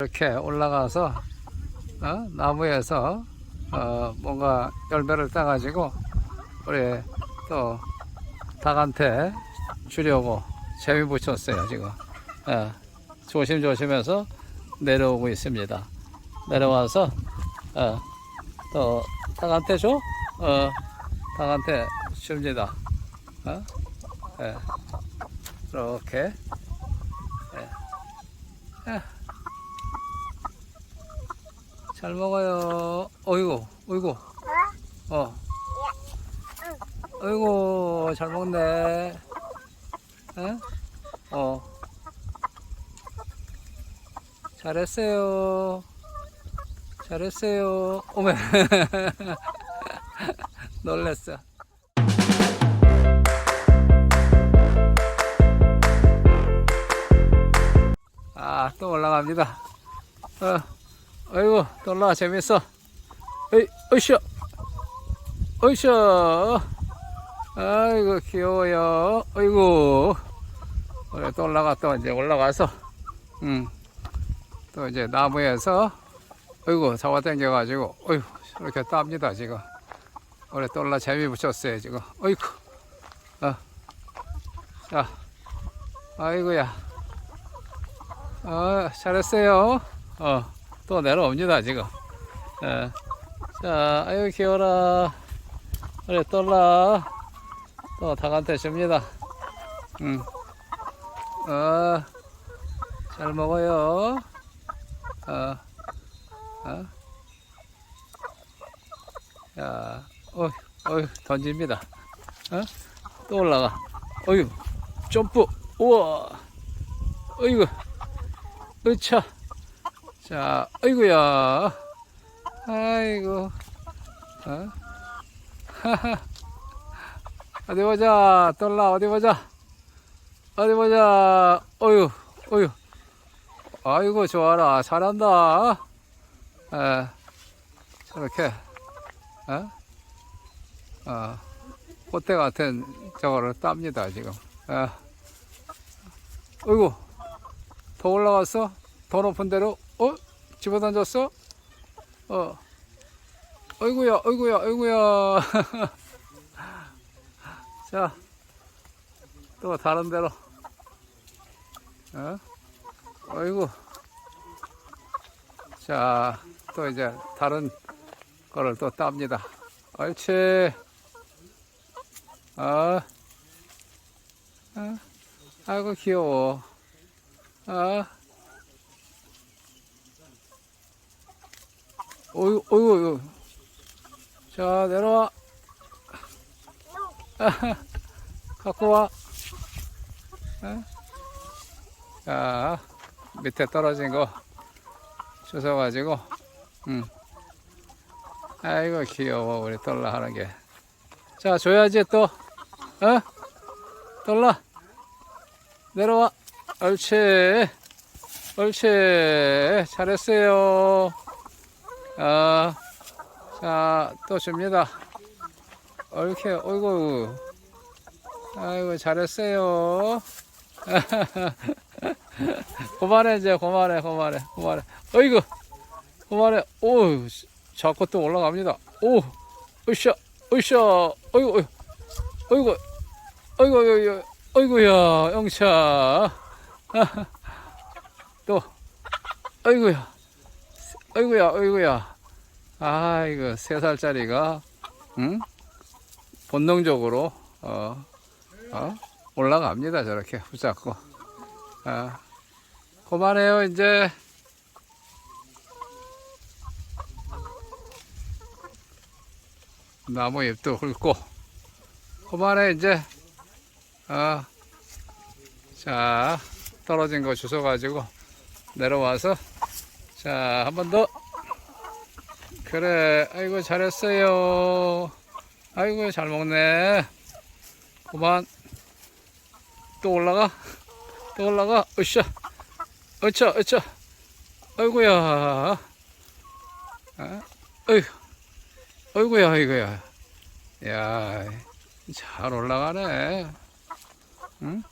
이렇게 올라가서 어? 나무에서 어, 뭔가 열매를 따가지고 우리 또 닭한테 주려고 재미 붙였어요 지금 예, 조심조심해서 내려오고 있습니다 내려와서 어, 또 닭한테 줘? 어, 닭한테 줍니다 어? 예, 이렇게 예. 예. 잘 먹어요. 어이구, 어이구. 어. 어이구, 잘 먹네. 에? 어. 잘했어요. 잘했어요. 오메. 놀랬어. 아, 또 올라갑니다. 어. 아이고 또 올라와 재밌어. 에이 으쌰 으쌰 아이고 귀여워요. 아이고. 그래 또 올라갔다 이제 올라가서 음또 이제 나무에서 아이고 잡아당겨 가지고 어휴 이렇게 땁니다 지금. 그래 또 올라 재미 붙였어요 지금. 어이구 어자. 아이고야. 어 잘했어요. 어 또 내려옵니다 지금 예. 자 아유 귀여워라 그래 떨라 또 닭한테 줍니다 음. 어, 잘 먹어요 어, 어. 자, 어, 어휴, 던집니다. 어? 또 올라가. 어휴, 점프. 우와. 어이구. 으차. 자, 어이구야. 아이고. 어? 어디 보자. 떨라, 어디 보자. 어디 보자. 어휴, 어휴. 아이고, 좋아라. 잘한다. 에, 저렇게, 어? 어, 꽃대 같은 저거를 땁니다, 지금. 에. 어이구, 더 올라갔어? 더 높은 데로? 어? 집어 던졌어? 어. 어이구야, 어이구야, 어이구야. 자, 또 다른 데로. 어? 어이구. 자, 또 이제 다른 거를 또 땁니다. 옳지. 어. 어. 아이고, 귀여워. 아. 어이구, 어이구, 어이구. 자, 내려와. 갖고 와. 어? 자, 밑에 떨어진 거 주워가지고, 응. 아이고, 귀여워, 우리 떨라 하는 게. 자, 줘야지 또, 어? 떨라. 내려와. 옳지. 옳지. 잘했어요. 아, 자, 또 줍니다. 옳게, 어이구. 아이고, 잘했어요. 그만해, 이제, 그만해, 그만해, 그만해. 어이구, 그만해. 오, 자꾸 또 올라갑니다. 오, 으쌰, 으쌰, 어이구, 어이구, 어이구, 어이구, 어이구야, 영차. 또, 어이구야. 어이구야, 어이구야. 아, 이거 세 살짜리가, 응? 본능적으로, 어, 어? 올라갑니다. 저렇게 붙잡고. 아, 그만해요, 이제. 나무 잎도 훑고. 그만해, 이제. 아, 자, 떨어진 거 주워가지고 내려와서 자, 한 번 더. 그래, 아이고, 잘했어요. 아이고, 잘 먹네. 그만. 또 올라가? 또 올라가? 으쌰. 으쌰, 으쌰. 아이고야. 어? 어이구. 어이구야, 어이구야. 야, 잘 올라가네. 응?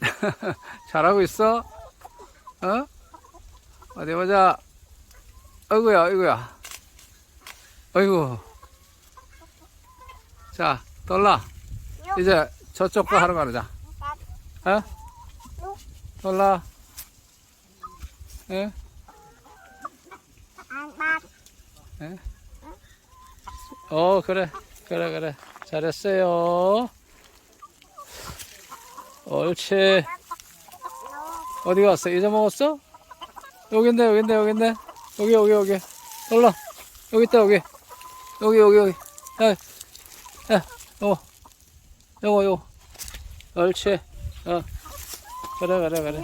잘하고 있어? 어? 어디 보자. 어이구야, 어이구야. 어이구. 자, 돌라. 이제 저쪽 거 하러 가자. 어? 돌라. 예? 어, 그래. 그래, 그래. 잘했어요. 옳지. 어디 갔어? 잊어먹었어? 여긴데, 여긴데, 여긴데. 여기, 여기, 여기. 올라. 여기 있다, 여기. 여기, 여기, 여기. 야, 야, 요거. 요거, 요거. 옳지. 어. 그래, 그래, 그래.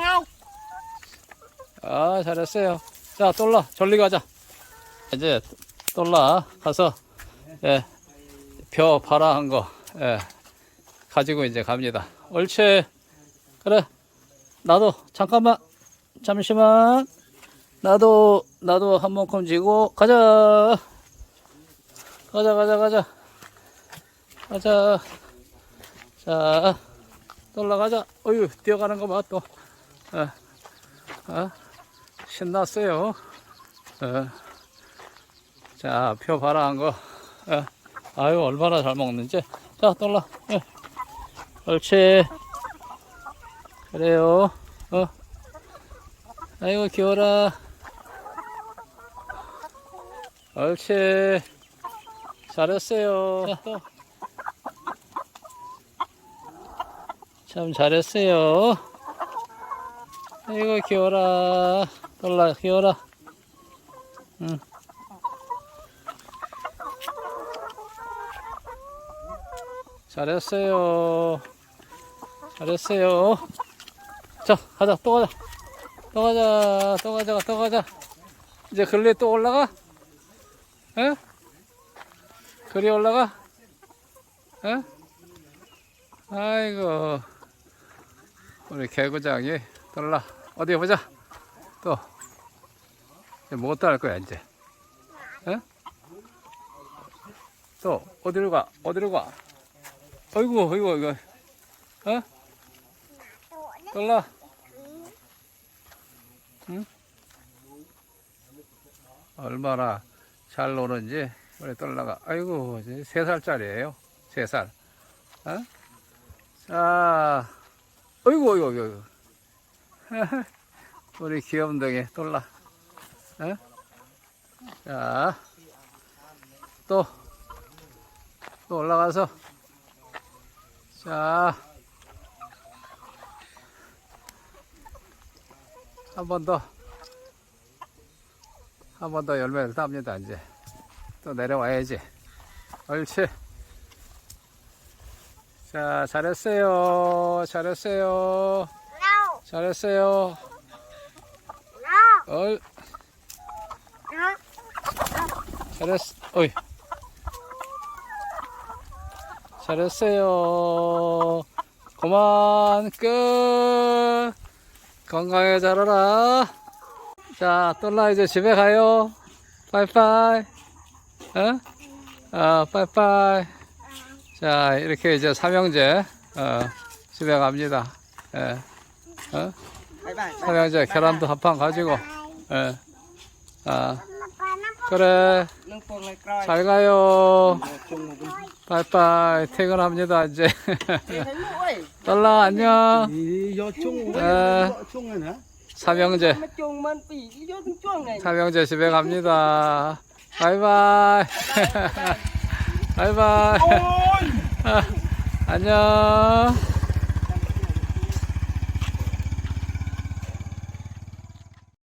아, 잘했어요. 자, 똘라, 절리 가자. 이제, 똘라, 가서, 예, 벼 파라 한 거, 예, 가지고 이제 갑니다. 옳지. 그래. 나도, 잠깐만, 잠시만. 나도, 나도 한 몸큼 쥐고, 가자. 가자, 가자, 가자. 가자. 자, 또 올라가자. 어휴, 뛰어가는 거 봐, 또. 어, 어, 신났어요. 어. 자, 표 바라한 거. 어. 아유, 얼마나 잘 먹는지. 자, 또 올라. 예. 옳지. 그래요. 어. 아이고, 귀여워라. 옳지. 잘했어요. 참 잘했어요. 아이고, 귀여워라. 돌라, 귀여워라. 응. 잘했어요. 잘했어요. 자, 가자, 또 가자. 또 가자, 또 가자, 또 가자. 이제 글리 또 올라가? 에? 글이 올라가? 에? 아이고. 우리 개구장이 돌라. 어디 보자. 또. 이제 못 따를 거야, 이제. 에? 또, 어디로 가? 어디로 가? 어이구, 어이구, 어이구. 어? 돌라. 응? 얼마나 잘 노는지 우리 돌라가. 아이고, 세 살짜리예요. 세 살. 어? 자, 어이구, 어이구, 어이구. 우리 귀염둥이 돌라. 어? 자, 또, 또 올라가서 자, 한 번 더, 한 번 더 열매를 땁니다, 이제. 또 내려와야지. 옳지. 자, 잘했어요. 잘했어요. 잘했어요. 얼, 잘했어. 어이. 잘했어요. 그만, 끝. 건강하게 자라라. 자, 똘라 이제 집에 가요. 빠이빠이. 어? 어, 빠이빠이. 자, 이렇게 이제 삼형제, 어, 집에 갑니다. 예. 어? 삼형제 계란도 한 판 가지고, 예. 아, 그래. 잘 가요. 빠이빠이. 퇴근합니다, 이제. 똘라, 안녕. chung này nữa 삼형제, 삼형제 집에 갑니다. 바이바이. 바이바이. 아, 안녕.